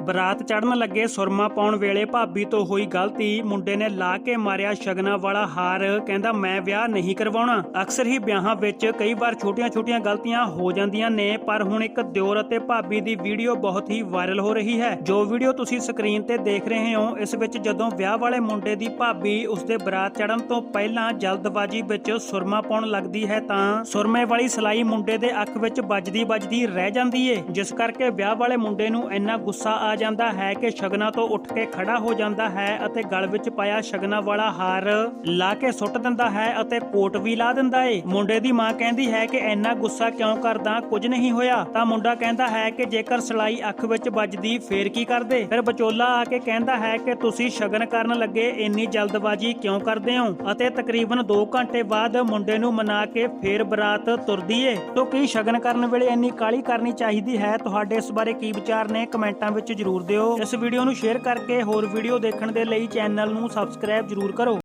ਬਰਾਤ ਚੜਨ ਲੱਗੇ ਸੁਰਮਾ ਪਾਉਣ ਵੇਲੇ ਭਾਬੀ ਤੋਂ ਹੋਈ ਗਲਤੀ। ਮੁੰਡੇ ਨੇ ਲਾ ਕੇ ਮਾਰਿਆ ਸ਼ਗਨਾ ਵਾਲਾ ਹਾਰ। ਕਹਿੰਦਾ, ਮੈਂ ਵਿਆਹ ਨਹੀਂ ਕਰਵਾਉਣਾ। ਅਕਸਰ ਹੀ ਵਿਆਹਾਂ ਵਿੱਚ ਕਈ ਵਾਰ ਛੋਟੀਆਂ-ਛੋਟੀਆਂ ਗਲਤੀਆਂ ਹੋ ਜਾਂਦੀਆਂ ਨੇ, ਪਰ ਹੁਣ ਇੱਕ ਦਿਓਰ ਅਤੇ ਭਾਬੀ ਦੀ ਵੀਡੀਓ ਬਹੁਤ ਹੀ ਵਾਇਰਲ ਹੋ ਰਹੀ ਹੈ। ਜੋ ਵੀਡੀਓ ਤੁਸੀਂ ਸਕਰੀਨ ਤੇ ਦੇਖ ਰਹੇ ਹੋ, ਇਸ ਵਿੱਚ ਜਦੋਂ ਵਿਆਹ ਵਾਲੇ ਮੁੰਡੇ ਦੀ ਭਾਬੀ ਉਸਦੇ ਬਰਾਤ ਚੜਨ ਤੋਂ ਪਹਿਲਾਂ ਜਲਦਬਾਜ਼ੀ ਵਿੱਚ ਸੁਰਮਾ ਪਾਉਣ ਲੱਗਦੀ ਹੈ, ਤਾਂ ਸੁਰਮੇ ਵਾਲੀ ਸਲਾਈ ਮੁੰਡੇ ਦੇ ਅੱਖ ਵਿੱਚ ਵੱਜਦੀ ਵੱਜਦੀ ਰਹਿ ਜਾਂਦੀ ਏ। ਜਿਸ ਕਰਕੇ ਵਿਆਹ ਵਾਲੇ ਮੁੰਡੇ ਨੂੰ ਇੰਨਾ ਗੁੱਸਾ ਆ ਜਾਂਦਾ ਹੈ ਕਿ ਸ਼ਗਨਾ ਤੋਂ ਉੱਠ ਕੇ ਖੜਾ ਹੋ ਜਾਂਦਾ ਹੈ ਅਤੇ ਗਲ ਵਿੱਚ ਪਾਇਆ ਸ਼ਗਨਾ ਵਾਲਾ ਹਾਰ ਲਾ ਕੇ ਸੁੱਟ ਦਿੰਦਾ ਹੈ ਅਤੇ ਕੋਟ ਵੀ ਲਾ ਦਿੰਦਾ ਏ। ਮੁੰਡੇ ਦੀ ਮਾਂ ਕਹਿੰਦੀ ਹੈ ਕਿ ਇੰਨਾ ਗੁੱਸਾ ਕਿਉਂ ਕਰਦਾ? ਕੁਝ ਨਹੀਂ ਹੋਇਆ। ਤਾਂ ਮੁੰਡਾ ਕਹਿੰਦਾ ਹੈ ਕਿ ਜੇਕਰ ਸਲਾਈ ਅੱਖ ਵਿੱਚ ਵੱਜਦੀ, ਫੇਰ ਕੀ ਕਰਦੇ? ਫਿਰ ਵਿਚੋਲਾ ਆ ਕੇ ਕਹਿੰਦਾ ਹੈ ਕਿ ਤੁਸੀਂ ਸ਼ਗਨ ਕਰਨ ਲੱਗੇ, ਇੰਨੀ ਜਲਦਬਾਜ਼ੀ ਕਿਉਂ ਕਰਦੇ ਹੋ? ਅਤੇ ਤਕਰੀਬਨ 2 ਘੰਟੇ ਬਾਅਦ ਮੁੰਡੇ ਨੂੰ ਮਨਾ ਕੇ ਫੇਰ ਬਰਾਤ ਤੁਰਦੀ ਏ। ਤੋਂ ਕੀ ਸ਼ਗਨ ਕਰਨ ਵੇਲੇ ਇੰਨੀ ਕਾਲੀ ਕਰਨੀ ਚਾਹੀਦੀ ਹੈ? ਤੁਹਾਡੇ ਇਸ ਬਾਰੇ ਕੀ ਵਿਚਾਰ ਨੇ? ਕਮੈਂਟਾਂ ਵਿੱਚ ਜਰੂਰ ਦਿਓ। ਇਸ ਵੀਡੀਓ ਨੂੰ ਸ਼ੇਅਰ ਕਰਕੇ ਹੋਰ ਵੀਡੀਓ ਦੇਖਣ ਦੇ ਲਈ ਚੈਨਲ ਨੂੰ ਸਬਸਕ੍ਰਾਈਬ ਜਰੂਰ ਕਰੋ।